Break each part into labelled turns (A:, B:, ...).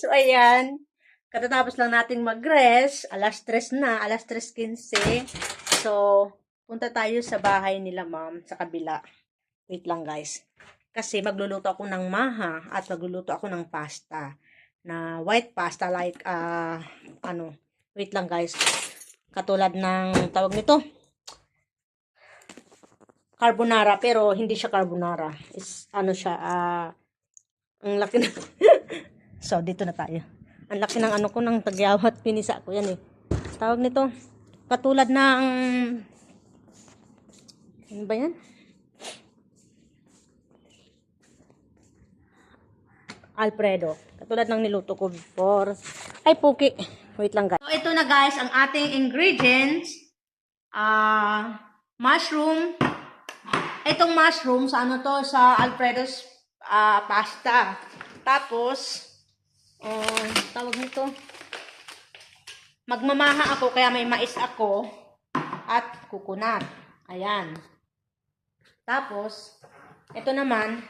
A: So, ayan. Katatapos lang nating mag-rest. Alas 3 na. Alas 3.15. So, punta tayo sa bahay nila, ma'am. Sa kabila. Wait lang, guys. Kasi magluluto ako ng maha at magluluto ako ng pasta. Na white pasta like, ah, ano, wait lang, guys. Katulad ng, tawag nito, carbonara, pero hindi siya carbonara. Is, ano siya, ah, ang laki na. so, dito na tayo. Ang laki ng ano ko, ng tagyawat, pinisa ko yan eh. Tawag nito, katulad ng, ano ba yan? Alfredo. Katulad ng niluto ko before. Ay, puki. Wait lang guys. So, ito na guys, ang ating ingredients. Ah, mushroom. Itong mushroom, sa ano to, sa Alfredo's ah, pasta. Tapos, um, tawag nito, magmamaha ako, kaya may mais ako, at kukunat. Ayan. Tapos, ito naman,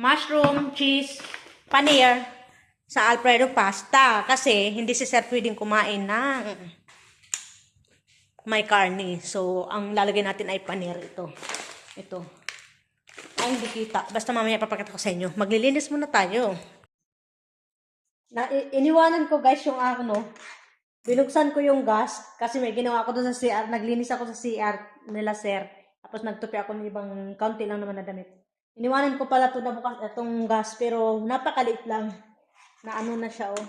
A: mushroom, cheese, paneer sa Alfredo pasta. Kasi, hindi si Sir pwedeng kumain ng may karne. So, ang lalagay natin ay paneer ito. Ito. Ay, hindi kita. Basta mamaya papakita ko sa inyo. Maglilinis muna tayo. Na, iniwanan ko guys yung ano, binuksan ko yung gas kasi may ginawa ako doon sa CR. Naglinis ako sa CR nila sir. Tapos nagtupi ako ng ibang kaunti lang naman na damit. Iniwanan ko pala ito na bukas itong gas pero napakaliit lang. Na ano na siya oh.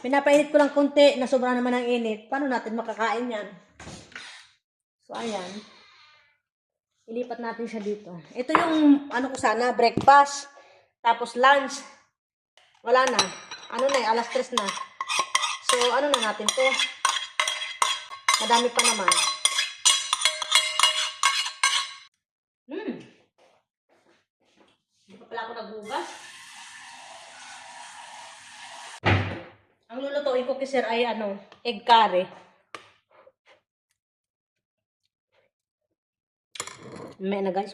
A: Pinapainit ko lang konti na sobra naman ng init. Paano natin makakain yan? So ayan. Ilipat natin siya dito. Ito yung ano ko sana, breakfast. Tapos lunch. Wala na. Ano na eh, alas 3 na. So, ano na natin to? Madami pa naman. Hmm. Hindi pa pala ako naghugas. Ang lulutuin ko kisir ay ano, egg curry. May na guys.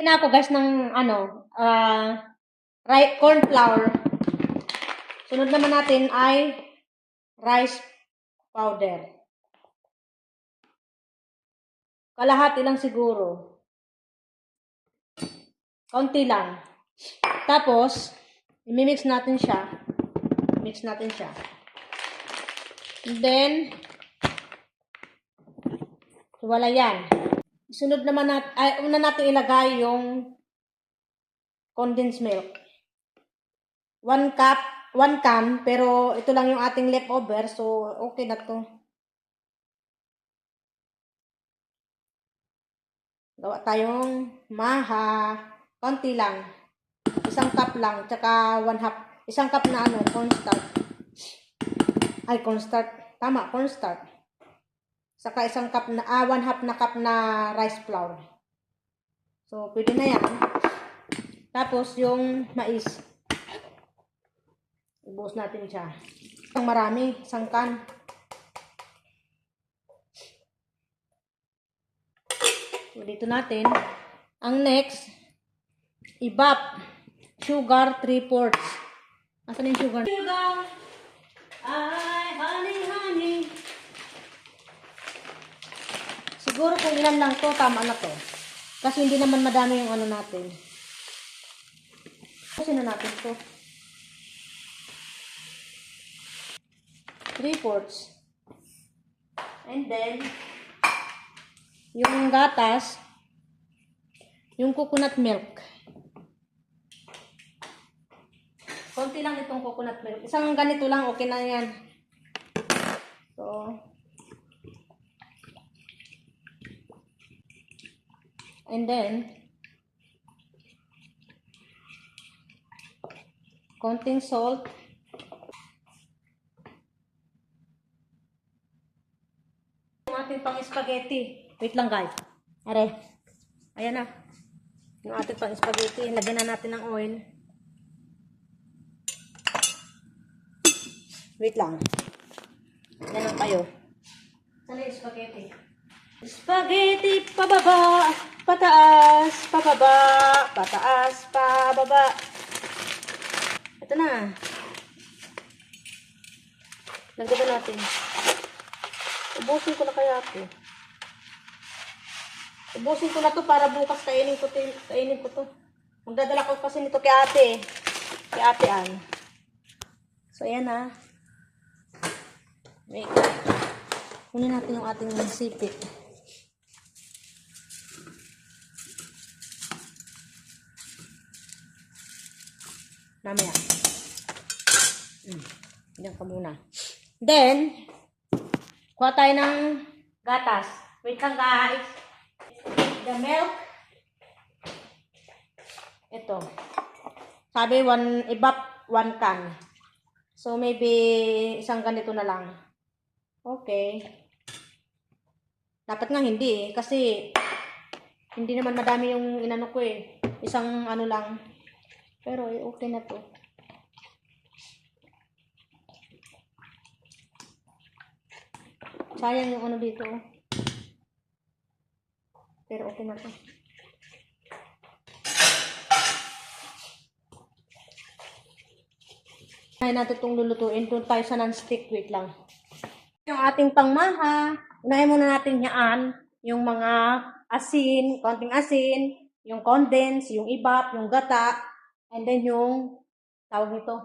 A: Na ako guys ng ano, right corn flour. Sunod naman natin ay rice powder. Kalahati lang siguro. Konti lang. Tapos, imimix natin siya. Mix natin siya. And then, wala yan. Sunod naman natin, ay, una natin ilagay yung condensed milk. One cup, one can, pero ito lang yung ating leftover, so okay na to. Gawa tayong maha, konti lang. Isang cup lang, tsaka one half, isang cup na ano, cornstarch. Ay, cornstarch. Tama, cornstarch. Saka isang cup na, ah, one half na cup na rice flour. So, pwede na yan. Tapos, yung mais. Ibuhos natin siya. Ang marami, isang can. So, dito natin. Ang next, ibap. Sugar, 3 fourths. Asan yung sugar? Sugar! Ay, honey, honey. Siguro kung ilan lang to, tama na to. Kasi hindi naman madami yung ano natin. Kasi na natin to. 3 fourths. And then, yung gatas, yung coconut milk. Konti lang itong coconut milk. Isang ganito lang, okay na yan. So, and then, konting salt. Yung ating pang spaghetti. Wait lang guys. Are. Ayan na. Yung ating pang spaghetti. Lagyan na natin ng oil. Wait lang. Yan lang kayo. Saan yung spaghetti? Spaghetti pababa, pataas, pababa, pataas, pababa. Ito na. Lagyan na natin. Ubusin ko na kaya ito. Ubusin ko na to para bukas kainin ko to. Kainin ko to. Magdadala ko kasi nito kay ate. Kay ate Ann. So, ayan na. Wait. Kunin natin yung ating sipit. Mamaya. Mm. Diyan ka muna. Then, kuha tayo ng gatas. Wait lang guys. The milk. Ito. Sabi, one, ibap, one can. So, maybe, isang ganito na lang. Okay. Dapat nga hindi eh. Kasi, hindi naman madami yung inano ko eh. Isang ano lang. Pero, eh, okay na to. Sayang yung ano dito. Pero okay na to. Kaya natin itong lulutuin. Doon tayo sa non-stick. Wait lang. Yung ating pangmaha. Unahin muna natin yan. Yung mga asin, konting asin, yung condense, yung ibap, yung gata, and then yung tawag nito,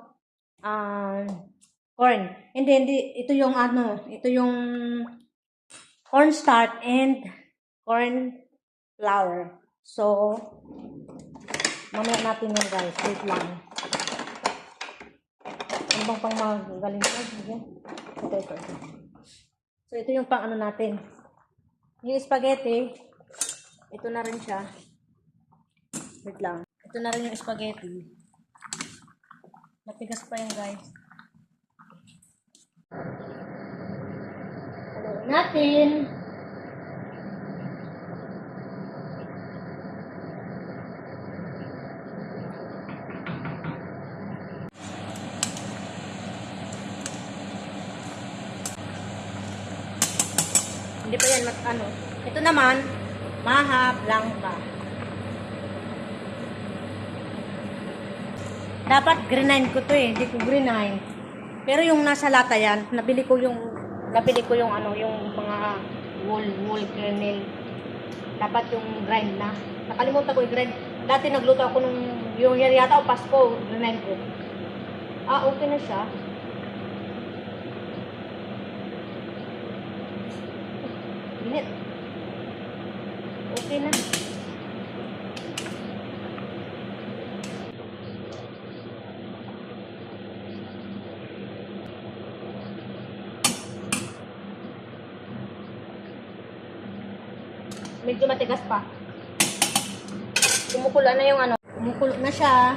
A: um, corn. Hindi, hindi. Ito yung ano, ito yung cornstarch and corn flour. So, mamaya natin yun guys. Wait lang. Ano bang pang magaling ko? Ito, ito, ito. So, ito yung pang ano natin. Yung spaghetti, ito na rin siya. Wait lang. Ito na rin yung spaghetti. Matigas pa yan, guys. Natin. Hindi pa yan mat ano. Ito naman, maha blanca. Dapat grenine ko to eh, hindi ko grenine. Pero yung nasa lata yan, nabili ko yung nabili ko yung ano, yung mga wool, wool kernel. Dapat yung grind na. Nakalimutan ko i-grind. Dati nagluto ako nung yung year yata o Pasko, grenine ko. Ah, okay na siya. Init. Okay na. Medyo matigas pa. Kumukulo na yung ano. Kumukulo na siya.